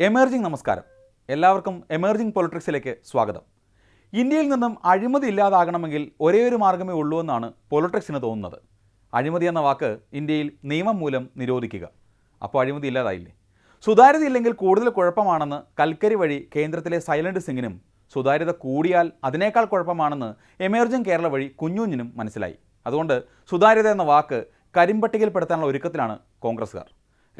Emerging നമസ്കാരം. എല്ലാവർക്കും emerging പൊളിറ്റിക്സിലേക്ക് സ്വാഗതം. ഇന്ത്യയിൽ നിന്നും അഴിമതി ഇല്ലാതാകണമെങ്കിൽ ഒരേ ഒരു മാർഗമേ ഉള്ളൂ എന്നാണ് പൊളിറ്റിക്സിന് തോന്നുന്നത്. അഴിമതി എന്ന വാക്ക് ഇന്ത്യയിൽ നിയമം മൂലം നിരോധിക്കുക. അപ്പോൾ അഴിമതി ഇല്ലാതായില്ലേ? സുതാര്യത ഇല്ലെങ്കിൽ കൂടുതൽ കുഴപ്പമാണെന്ന് കൽക്കരി വഴി കേന്ദ്രത്തിലെ സൈലന്റ് സിംഗിനും സുതാര്യത കൂടിയാൽ അതിനേക്കാൾ കുഴപ്പമാണെന്ന് എമേർജിംഗ് കേരള വഴി കുഞ്ഞുഞ്ഞിനും മനസ്സിലായി. അതുകൊണ്ട് സുതാര്യത എന്ന വാക്ക് കരിമ്പട്ടികയിൽപ്പെടുത്താനുള്ള ഒരുക്കത്തിലാണ് കോൺഗ്രസ്സുകാർ.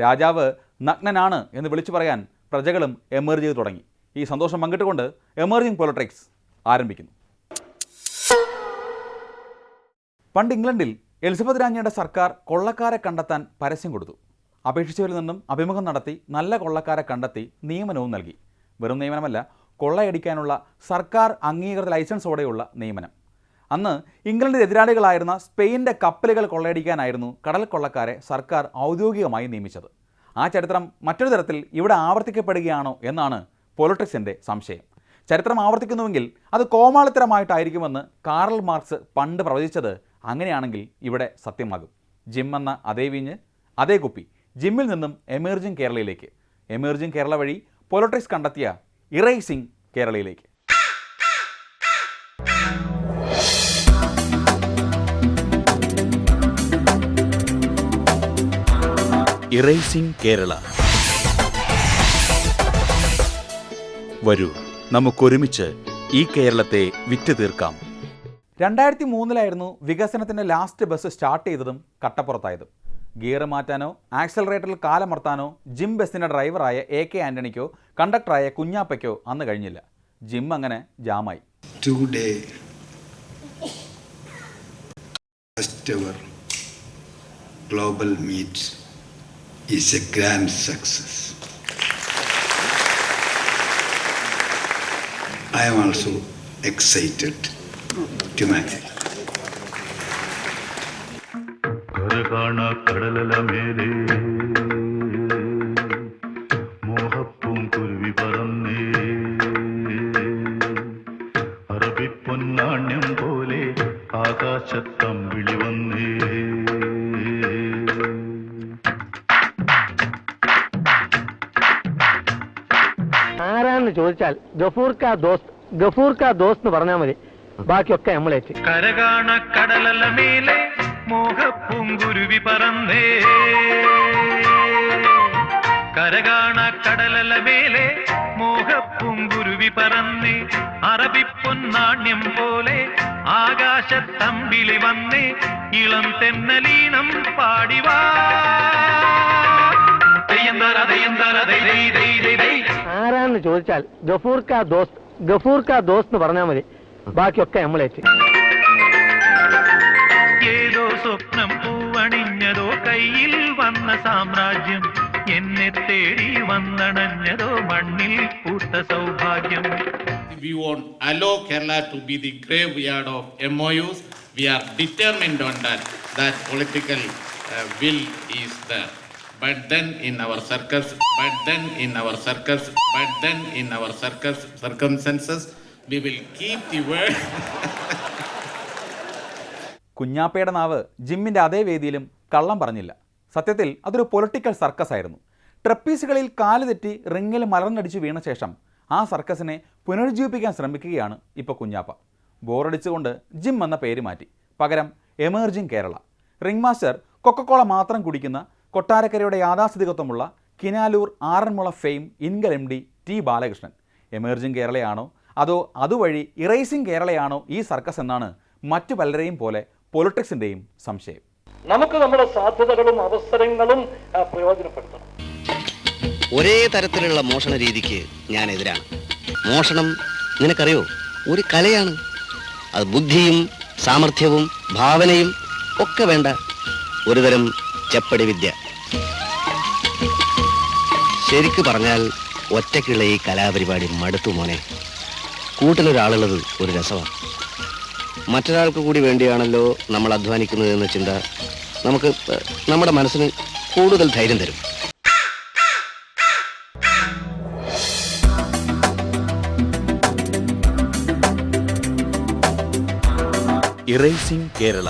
രാജാവ് നഗ്നനാണ് എന്ന് വിളിച്ചു പറയാൻ പ്രജകളും എമേർജ് ചെയ്ത് തുടങ്ങി. ഈ സന്തോഷം പങ്കിട്ടുകൊണ്ട് എമേർജിംഗ് പൊളിറ്റിക്സ് ആരംഭിക്കുന്നു. പണ്ട് ഇംഗ്ലണ്ടിൽ എലിസബത്ത് രാജ്ഞിയുടെ സർക്കാർ കൊള്ളക്കാരെ കണ്ടെത്താൻ പരസ്യം കൊടുത്തു. അപേക്ഷിച്ചവരിൽ നിന്നും അഭിമുഖം നടത്തി നല്ല കൊള്ളക്കാരെ കണ്ടെത്തി നിയമനവും നൽകി. വെറും നിയമനമല്ല കൊള്ളയടിക്കാനുള്ള സർക്കാർ അംഗീകൃത ലൈസൻസോടെയുള്ള നിയമനം. അന്ന് ഇംഗ്ലണ്ടിന്റെ എതിരാളികളായിരുന്ന സ്പെയിന്റെ കപ്പലുകൾ കൊള്ളയടിക്കാനായിരുന്നു കടൽ കൊള്ളക്കാരെ സർക്കാർ ഔദ്യോഗികമായി നിയമിച്ചത്. ആ ചരിത്രം മറ്റൊരു തരത്തിൽ ഇവിടെ ആവർത്തിക്കപ്പെടുകയാണോ എന്നാണ് പൊളിറ്റിക്സിന്റെ സംശയം. ചരിത്രം ആവർത്തിക്കുന്നുവെങ്കിൽ അത് കോമാളിത്തരമായിട്ടായിരിക്കുമെന്ന് കാറൽ മാർക്സ് പണ്ട് പ്രവചിച്ചത് അങ്ങനെയാണെങ്കിൽ ഇവിടെ സത്യമാകും. ജിം എന്ന അതേ വീഞ്ഞ് അതേ കുപ്പി. ജിമ്മിൽ നിന്നും എമേർജിംഗ് കേരളയിലേക്ക്. എമേർജിംഗ് കേരള വഴി പൊലോട്രിക്സ് കണ്ടെത്തിയ ഇറൈസിംഗ് കേരളയിലേക്ക്. ഇറൈസിംഗ് കേരള. വരൂ നമുക്കൊരുമിച്ച് ഈ കേരളത്തെ വിറ്റു തീർക്കാം രണ്ടായിരത്തി മൂന്നിലായിരുന്നു വികസനത്തിന്റെ ലാസ്റ്റ് ബസ് സ്റ്റാർട്ട് ചെയ്തതും കട്ടപ്പുറത്തായതും. ഗിയർ മാറ്റാനോ ആക്സലറേറ്ററിൽ കാലമർത്താനോ ജിം ബസ്സിന്റെ ഡ്രൈവറായ എ കെ ആന്റണിക്കോ കണ്ടക്ടറായ കുഞ്ഞാപ്പയ്ക്കോ അന്ന് കഴിഞ്ഞില്ല. ജിം അങ്ങനെ ജാമായി. Global meet is a grand success I am also I humanity. കാണ കടലല മേലേ. മോഹപ്പും ചോദിച്ചാൽ ഗഫൂർ കാ ദോസ്ത് ഗഫൂർ കാ പറഞ്ഞാൽ മതി. ബാക്കിയൊക്കെ നമ്മളേറ്റ് കരകാണ കടലല മേലെ മോഹപ്പൂങ്കുരുവി പറന്നേ. കരകാണ കടലല മേലെ മോഹപ്പൂങ്കുരുവി പറന്നേ. അറബിപ്പൊന്നാണ്യം പോലെ ആകാശത്തമ്പിളി വന്നേ. ഇളം തെന്നലീണം പാടിവാ. ആരാന്ന് ചോദിച്ചാൽ ഗഫൂർ കാ ദോസ്ത് ഗഫൂർ കാ ദോസ്ത് എന്ന് പറഞ്ഞാൽ മതി. ബാക്കിയൊക്കെ നമ്മളേറ്റ് ഏതോ സ്വപ്നം പൂവണിഞ്ഞതോ കയ്യിൽ വന്ന സാമ്രാജ്യം എന്നെ തേടി വന്നണഞ്ഞതോ മണ്ണിൽ പൂത്ത സൗഭാഗ്യം we won't allow Kerala to be the graveyard of MOUs. We are determined on that. That political uh, will is there. But then in our circus, but then in our circus, but then in our circus circumstances, we will keep the world കുഞ്ഞാപ്പയുടെ നാവ് ജിമ്മിന്റെ അതേ വേദിയിലും കള്ളം പറഞ്ഞില്ല. സത്യത്തിൽ അതൊരു political circus ആയിരുന്നു. ട്രപ്പീസുകളിൽ കാൽ തെറ്റി റിങ്ങിൽ മലർന്നടിച്ച് വീണ ശേഷം ആ സർക്കസിനെ പുനരുജ്ജീവിപ്പിക്കാൻ ശ്രമിക്കുകയാണ് ഇപ്പോൾ കുഞ്ഞാപ്പ. ബോറടിച്ചുകൊണ്ട് ജിം എന്ന പേര് മാറ്റി. പകരം emerging Kerala. Ring master Coca Cola മാത്രം കുടിക്കുന്ന കൊട്ടാരക്കരയുടെ യാഥാസ്ഥിതികത്വമുള്ള Kinalur Aranmula fame INKEL M D T Balakrishnan. Emerging കേരളയാണോ അതോ അതുവഴി ഇറേസിംഗ് കേരളയാണോ ഈ സർക്കസ് എന്നാണ് മറ്റു പലരെയും പോലെ പൊളിറ്റിക്സിന്റെയും സംശയം. നമുക്ക് നമ്മുടെ സാധ്യതകളും അവസരങ്ങളും പ്രയോജനപ്പെടുത്തണം. ഒരേ തരത്തിലുള്ള മോഷണ രീതിക്ക് ഞാൻ എതിരാണ്. മോഷണം നിനക്കറിയോ? ഒരു കലയാണ്. അത് ബുദ്ധിയും സാമർഥ്യവും ഭാവനയും ഒക്കെ വേണ്ട ഒരുതരം ചെപ്പടി വിദ്യ. ശരിക്കു പറഞ്ഞാൽ ഒറ്റയ്ക്കുള്ള ഈ കലാപരിപാടി മടുത്തു മോനെ. കൂട്ടിലൊരാളുള്ളത് ഒരു രസമാണ്. മറ്റൊരാൾക്ക് കൂടി വേണ്ടിയാണല്ലോ നമ്മൾ അധ്വാനിക്കുന്നത് എന്ന ചിന്ത നമുക്ക് നമ്മുടെ മനസ്സിന് കൂടുതൽ ധൈര്യം തരും. ഇറേസിംഗ് കേരള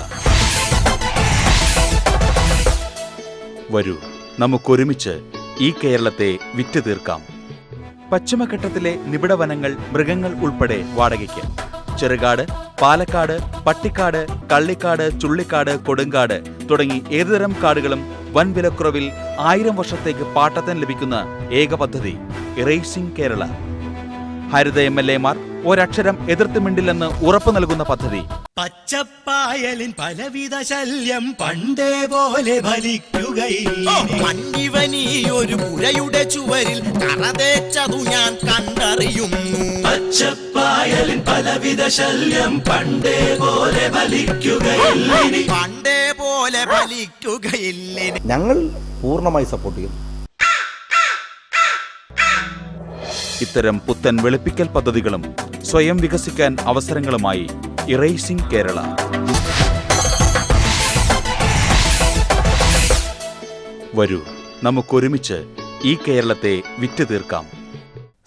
വരൂ നമുക്കൊരുമിച്ച് ഈ കേരളത്തെ വിറ്റു തീർക്കാം പശ്ചിമഘട്ടത്തിലെ നിബിഡ വനങ്ങൾ മൃഗങ്ങൾ ഉൾപ്പെടെ വാടകയ്ക്ക്. ചെറുകാട് പാലക്കാട് പട്ടിക്കാട് കള്ളിക്കാട് ചുള്ളിക്കാട് കൊടുങ്കാട് തുടങ്ങി ഏതുതരം കാടുകളും വൻ വിലക്കുറവിൽ ആയിരം വർഷത്തേക്ക് പാട്ടത്തിന് ലഭിക്കുന്ന ഏക പദ്ധതി ഇറേസിംഗ് കേരള ഹരിത എം എൽ എമാർ ഒരക്ഷരം എതിർത്ത് മിണ്ടില്ലെന്ന് ഉറപ്പു നൽകുന്ന പദ്ധതി. പച്ചപ്പായലിൻ പലവിധ ശല്യം പണ്ടേ പോലെ ഫലിക്കുകയില്ല. മഞ്ഞിവനീ ഒരു പുഴയുടെ ചുവരിൽ കറതേച്ചതു ഞാൻ കണ്ടറിയുന്നു. പച്ചപ്പായലിൻ പലവിധ ശല്യം പണ്ടേ പോലെ ഫലിക്കുകയില്ല. പണ്ടേ പോലെ ഫലിക്കുകയില്ല. ഞങ്ങൾ പൂർണമായി സപ്പോർട്ട് ചെയ്യുന്നു. ഇത്തരം പുത്തൻ വെളുപ്പിക്കൽ പദ്ധതികളും സ്വയം വികസിക്കാൻ അവസരങ്ങളുമായി ഇറേസിംഗ് കേരള വരൂ നമുക്കൊരുമിച്ച് ഈ കേരളത്തെ വിറ്റ് തീർക്കാം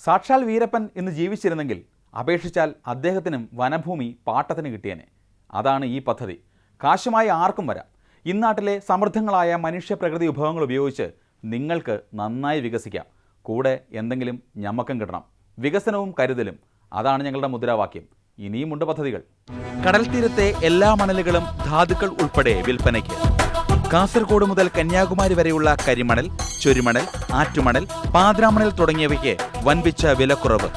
സാക്ഷാൽ വീരപ്പൻ ഇന്ന് ജീവിച്ചിരുന്നെങ്കിൽ അപേക്ഷിച്ചാൽ അദ്ദേഹത്തിനും വനഭൂമി പാട്ടത്തിന് കിട്ടിയേനെ. അതാണ് ഈ പദ്ധതി. കാശുമായി ആർക്കും വരാം. ഇന്നാട്ടിലെ സമൃദ്ധങ്ങളായ മനുഷ്യ പ്രകൃതി വിഭവങ്ങൾ ഉപയോഗിച്ച് നിങ്ങൾക്ക് നന്നായി വികസിക്കാം. കൂടെ എന്തെങ്കിലും ഞമ്മക്കം കിട്ടണം. വികസനവും കരുതലും അതാണ് ഞങ്ങളുടെ മുദ്രാവാക്യം. ഇനിയുമുണ്ട് പദ്ധതികൾ. കടൽ തീരത്തെ എല്ലാ മണലുകളും ധാതുക്കൾ ഉൾപ്പെടെ വിൽപ്പനയ്ക്ക്. കാസർഗോഡ് മുതൽ കന്യാകുമാരി വരെയുള്ള കരിമണൽ ചൊരിമണൽ ആറ്റുമണൽ പാതിരാമണൽ തുടങ്ങിയവയ്ക്ക് വൻപിച്ച വിലക്കുറവ്.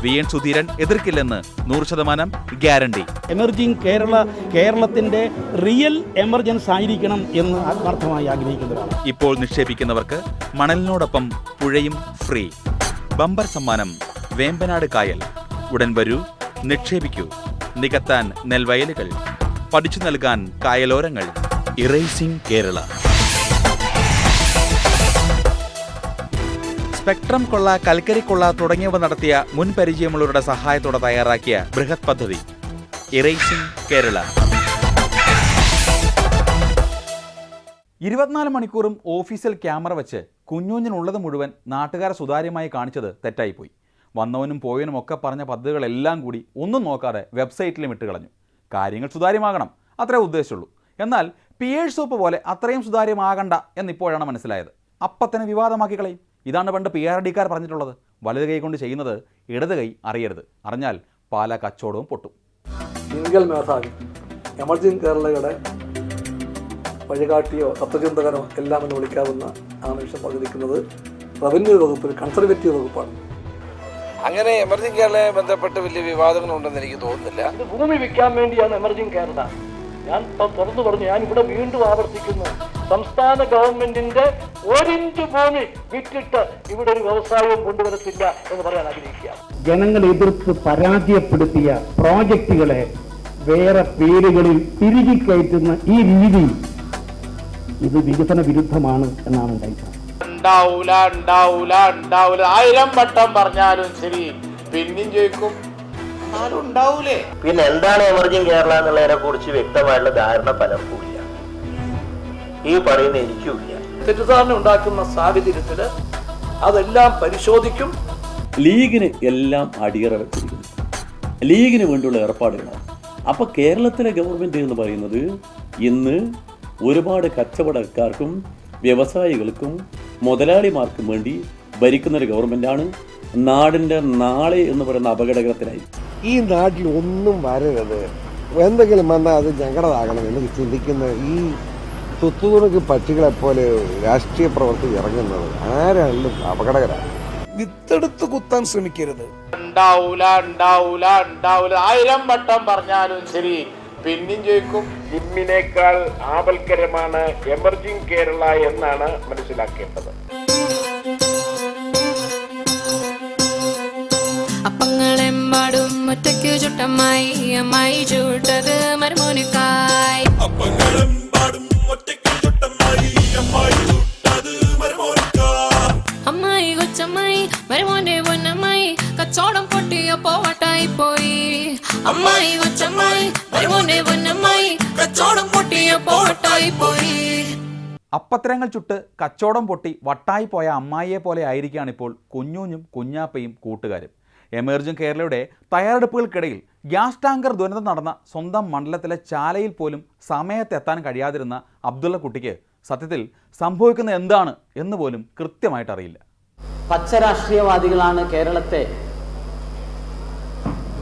വി എൻ സുധീരൻ എതിർക്കില്ലെന്ന് നൂറ് ശതമാനം ഗ്യാരണ്ടി. എമർജിംഗ് കേരള കേരളത്തിന്റെ റിയൽ എമർജൻസ് ആയിരിക്കണം എന്ന് ആത്മാർത്ഥമായി ആഗ്രഹിക്കുന്നതാണ് ഇപ്പോൾ നിക്ഷേപിക്കുന്നവർക്ക് മണലിനോടൊപ്പം പുഴയും ഫ്രീ. ബമ്പർ സമ്മാനം വേമ്പനാട് കായൽ. ഉടൻ വരൂ. നിക്ഷേപിക്കൂ. നികത്താൻ നെൽവയലുകൾ. പഠിച്ചു നൽകാൻ കായലോരങ്ങൾ. ഇറേസിംഗ് കേരള. സ്പെക്ട്രം കൊള്ള കൽക്കരി കൊള്ള തുടങ്ങിയവ നടത്തിയ മുൻ പരിചയമുള്ളവരുടെ സഹായത്തോടെ തയ്യാറാക്കിയ ബൃഹത് പദ്ധതി ഇറേസിംഗ് കേരള. ഇരുപത്തിനാല് മണിക്കൂറും ഓഫീസിൽ ക്യാമറ വെച്ച് കുഞ്ഞുഞ്ഞിനുള്ളത് മുഴുവൻ നാട്ടുകാരെ സുതാര്യമായി കാണിച്ചത് തെറ്റായിപ്പോയി. വന്നവനും പോയവനും ഒക്കെ പറഞ്ഞ പദ്ധതികളെല്ലാം കൂടി ഒന്നും നോക്കാതെ വെബ്സൈറ്റിലും ഇട്ട് കളഞ്ഞു. കാര്യങ്ങൾ സുതാര്യമാകണം. അത്രേ ഉദ്ദേശമുള്ളൂ എന്നാൽ പിയേഴ്സ് സോപ്പ് പോലെ അത്രയും സുതാര്യമാകണ്ട എന്നിപ്പോഴാണ് മനസ്സിലായത്. അപ്പത്തന്നെ വിവാദമാക്കി കളയും. ഇതാണ് പണ്ട് പി ആർ ഡിക്കാർ പറഞ്ഞിട്ടുള്ളത്. വലത് കൈ കൊണ്ട് ചെയ്യുന്നത് ഇടത് കൈ അറിയരുത്. അറിഞ്ഞാൽ പാല കച്ചവടവും പൊട്ടും. സിംഗൽ മേധാവി. എമർജിംഗ് കേരളയുടെ വഴികാട്ടിയോ തത്വചിന്തകനോ എല്ലാം എന്ന് വിളിക്കാവുന്ന ആ നിമിഷം പങ്കെടുക്കുന്നത് റവന്യൂ വകുപ്പിൽ കൺസർവേറ്റീവ് വകുപ്പാണ്. അങ്ങനെ എമർജിംഗ് കേരളയെ ബന്ധപ്പെട്ട് വലിയ വിവാദങ്ങളുണ്ടെന്ന് എനിക്ക് തോന്നുന്നില്ല. ഇത് ഭൂമി വിൽക്കാൻ വേണ്ടിയാണ് എമർജിംഗ് കേരള. ഞാൻ തുറന്നു പറഞ്ഞു ഞാൻ ഇവിടെ വീണ്ടും ആവർത്തിക്കുന്നു. സംസ്ഥാന ഗവൺമെന്റിന്റെ ഒരിഞ്ച് ഭൂമി വിറ്റിട്ട് ഇവിടെ ഒരു വ്യവസായവും കൊണ്ടുവരത്തില്ല എന്ന് പറയാൻ ആഗ്രഹിക്കുക. ജനങ്ങൾ എതിർത്ത് പരാജയപ്പെടുത്തിയ പ്രോജക്റ്റുകളെ വേറെ പേരുകളിൽ തിരികെ കയറ്റുന്ന ഈ രീതി ഇത് വികസന വിരുദ്ധമാണ് എന്നാണ് എന്റെ അഭിപ്രായം. ഉണ്ടാവൂല ഉണ്ടാവൂല ഉണ്ടാവൂല. ആയിരം വട്ടം പറഞ്ഞാലും ശരി പിന്നെയും ചോദിക്കും എന്നാലും ഉണ്ടാവൂലേ. പിന്നെ എന്താണ് എമർജിങ് കേരള എന്നുള്ളതിനെ കുറിച്ച് വ്യക്തമായിട്ടുള്ള ധാരണ പലർക്കും ഇല്ല. ഈ പറയുന്ന എനിക്കുമില്ല തെറ്റിദ്ധാരണ ഉണ്ടാക്കുന്ന സാഹചര്യത്തിൽ അതെല്ലാം പരിശോധിക്കും. ലീഗിന് എല്ലാം അടിയറ വെച്ചിരിക്കുന്നു ലീഗിന് വേണ്ടിയുള്ള ഏർപ്പാടുകളാണ്. അപ്പോൾ കേരളത്തിലെ ഗവൺമെന്റ് എന്ന് പറയുന്നത് ഇന്ന് ഒരുപാട് കച്ചവടക്കാർക്കും വ്യവസായികൾക്കും മുതലാളിമാർക്കും വേണ്ടി ഭരിക്കുന്ന ഒരു ഗവൺമെന്റാണ് നാടിന്റെ നാളെ എന്ന് പറയുന്ന അപകടകരത്തിലായി. ഈ നാട്ടിൽ ഒന്നും വരരുത്. എന്തെങ്കിലും വന്നാൽ അത് ഞങ്ങളുടേതാകണം എന്ന് ചിന്തിക്കുന്ന ഈ തുത്തുതുണക്ക് പക്ഷികളെ പോലെ രാഷ്ട്രീയ പ്രവർത്തി ഇറങ്ങുന്നത് ആരാണെങ്കിലും അപകടകരമാണ് വിത്തെടുത്ത് കുത്താൻ ശ്രമിക്കരുത്. ഉണ്ടാവൂല ഉണ്ടാവൂല ഉണ്ടാവൂല. ആയിരം വട്ടം പറഞ്ഞാലും ശരി. പിന്നെയും ചോദിക്കും ജിമ്മിനേക്കാൾ ആപൽക്കരമാണ് എമർജിംഗ് കേരള എന്നാണ് മനസ്സിലാക്കേണ്ടത്. അപ്പങ്ങളെമ്പാടും ഒറ്റയ്ക്കു ചുട്ടമ്മായി അമ്മായി ചൂട്ടത് മരുമോനിക്കായി. അമ്മായി കൊച്ചമ്മായി മരുമോന്റെ പൊന്നമ്മായി കച്ചോടം പൊട്ടിയ പോവട്ടായി പോയി അമ്മായി കൊച്ചമ്മായി കച്ചോടം പൊട്ടിയ പോയി. അപ്പത്തരങ്ങൾ ചുട്ട് കച്ചോടം പൊട്ടി വട്ടായി പോയ അമ്മായിയെ പോലെ ആയിരിക്കുകയാണ് ഇപ്പോൾ കുഞ്ഞൂഞ്ഞും കുഞ്ഞാപ്പയും കൂട്ടുകാരും. എമേർജിംഗ് കേരളയുടെ തയ്യാറെടുപ്പുകൾക്കിടയിൽ ഗ്യാസ് ടാങ്കർ ദുരന്തം നടന്ന സ്വന്തം മണ്ഡലത്തിലെ ചാലയിൽ പോലും സമയത്തെത്താൻ കഴിയാതിരുന്ന അബ്ദുള്ള കുട്ടിക്ക് സത്യത്തിൽ സംഭവിക്കുന്ന എന്താണ് എന്ന് പോലും കൃത്യമായിട്ട് അറിയില്ല. പച്ച രാഷ്ട്രീയവാദികളാണ് കേരളത്തെ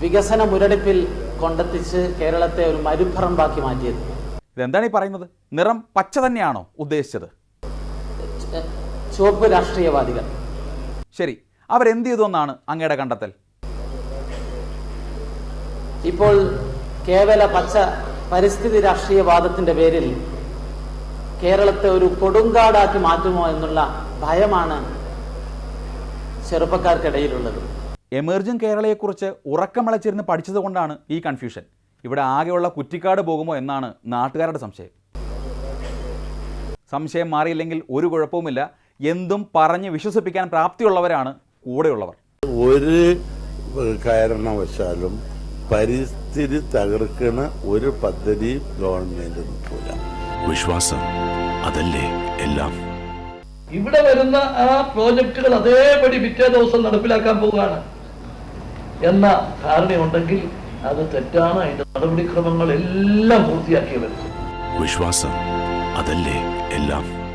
വികസന മുരടിപ്പിൽ കൊണ്ടെത്തിച്ച് കേരളത്തെ ഒരു മരുഭറമ്പാക്കി മാറ്റിയത്. ഇതെന്താണ് ഈ പറയുന്നത്? നിറം പച്ച തന്നെയാണോ ഉദ്ദേശിച്ചത്? ചുവപ്പ് രാഷ്ട്രീയവാദികൾ. ശരി അവരെന്ത് ചെയ്തു എന്നാണ് അങ്ങയുടെ കണ്ടെത്തൽ? ഇപ്പോൾ കേവല പച്ച പരിസ്ഥിതി രാഷ്ട്രീയവാദത്തിന്റെ പേരിൽ കേരളത്തെ ഒരു കൊടുങ്കാടാക്കി മാറ്റുമോ എന്നുള്ള ഭയമാണ് ചെറുപ്പക്കാർക്കിടയിലുള്ളത്. എമേർജിംഗ് കേരളയെക്കുറിച്ച് ഉറക്കമിളച്ചിരുന്ന് പഠിച്ചതുകൊണ്ടാണ് ഈ കൺഫ്യൂഷൻ ഇവിടെ ആകെയുള്ള കുറ്റിക്കാട് പോകുമോ എന്നാണ് നാട്ടുകാരുടെ സംശയം. സംശയം മാറിയില്ലെങ്കിൽ ഒരു കുഴപ്പവുമില്ല. എന്തും പറഞ്ഞ് വിശ്വസിപ്പിക്കാൻ പ്രാപ്തിയുള്ളവരാണ് കൂടെയുള്ളവർ. ഒരു കാരണവശാലും പരിസ്ഥിതി തകർക്കുന്ന ഒരു പദ്ധതി ഗവൺമെന്റ് നിൽക്കില്ല വിശ്വാസം അതല്ലേ എല്ലാം? ഇവിടെ വരുന്ന ആ പ്രോജക്റ്റുകൾ അതേപടി പിറ്റേ ദിവസം നടപ്പിലാക്കാൻ പോവുകയാണ്. എന്ന ധാരണയുണ്ടെങ്കിൽ അത് തെറ്റാണ്. അതിന്റെ നടപടിക്രമങ്ങൾ എല്ലാം പൂർത്തിയാക്കിയവർ. വിശ്വാസം അതല്ലേ എല്ലാം?